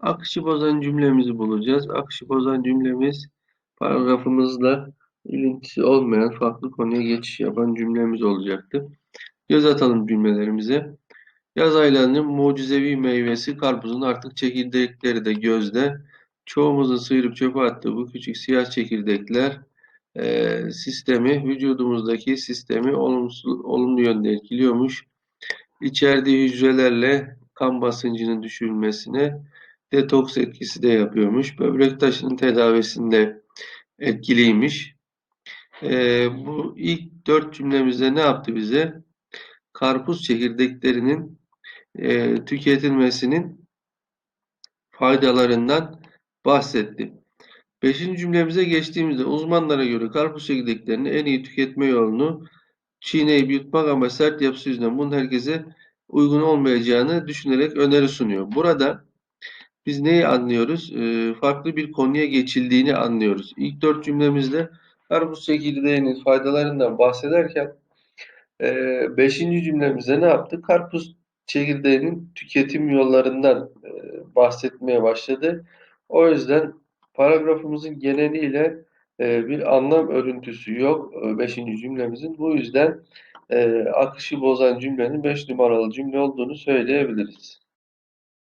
Akışı bozan cümlemizi bulacağız. Akışı bozan cümlemiz paragrafımızla ilintisi olmayan farklı konuya geçiş yapan cümlemiz olacaktı. Göz atalım cümlelerimize. Yaz aylarının mucizevi meyvesi karpuzun artık çekirdekleri de gözde. Çoğumuzun sıyırıp çöpe attığı bu küçük siyah çekirdekler e, sistemi, vücudumuzdaki sistemi olumsuz, olumlu yönde etkiliyormuş. İçerdiği hücrelerle kan basıncının düşürülmesine detoks etkisi de yapıyormuş. Böbrek taşının tedavisinde etkiliymiş. E, bu ilk dört cümlemizde ne yaptı bize? Karpuz çekirdeklerinin e, tüketilmesinin faydalarından bahsetti. Beşinci cümlemize geçtiğimizde uzmanlara göre karpuz çekirdeklerini en iyi tüketme yolunu çiğneyip yutmak ama sert yapısı yüzünden bunun herkese uygun olmayacağını düşünerek öneri sunuyor. Burada biz neyi anlıyoruz? E, farklı bir konuya geçildiğini anlıyoruz. İlk dört cümlemizde karpuz çekirdeğinin faydalarından bahsederken e, beşinci cümlemizde ne yaptı? Karpuz çekirdeğinin tüketim yollarından e, bahsetmeye başladı. O yüzden paragrafımızın geneliyle e, bir anlam örüntüsü yok e, beşinci cümlemizin. Bu yüzden e, akışı bozan cümlenin beş numaralı cümle olduğunu söyleyebiliriz.